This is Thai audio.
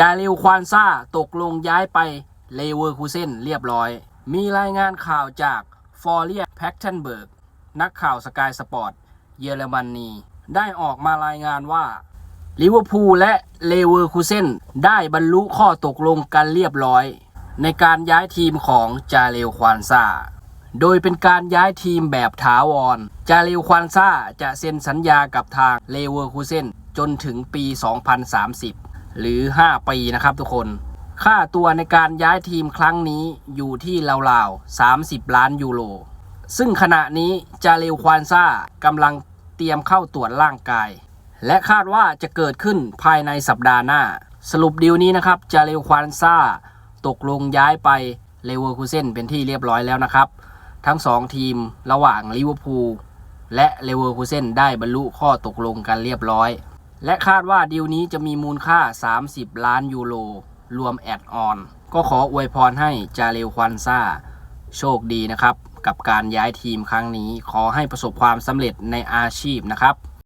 จาเรลควานซาตกลงย้ายไปเลเวอร์คูเซนเรียบร้อย มีรายงานข่าวจากฟอร์เรียแพคเทนเบิร์กนักข่าวสกายสปอร์ตเยอรมนีได้ออกมารายงานว่าลิเวอร์พูลและเลเวอร์คูเซนได้บรรลุข้อตกลงกันเรียบร้อย ในการย้ายทีมของจาเรลควานซาโดยเป็นการย้ายทีมแบบถาวร จาริวควานซาจะเซ็นสัญญากับทางเลเวอร์คูเซนจนถึงปี 2030 หรือ 5 ปีนะครับทุกคน ค่าตัวในการย้ายทีมครั้งนี้อยู่ที่ราวๆ 30 ล้านยูโร ซึ่งขณะนี้จาริวควานซ่ากำลังเตรียมเข้าตรวจร่างกาย และคาดว่าจะเกิดขึ้นภายในสัปดาห์หน้า สรุปดีลนี้นะครับจาริวควานซ่าตกลงย้ายไปเลเวอร์คูเซนเป็นที่เรียบร้อยแล้วนะครับ ทั้งสองทีมระหว่างลิเวอร์พูลและเลเวอร์คูเซนได้บรรลุข้อตกลงกันเรียบร้อย และคาดว่าดีลนี้จะมีมูลค่า 30 ล้านยูโร รวมแอดออน ก็ขออวยพรให้จาเรลควันซ่า โชคดีนะครับ กับการย้ายทีมครั้งนี้ ขอให้ประสบความสำเร็จในอาชีพนะครับ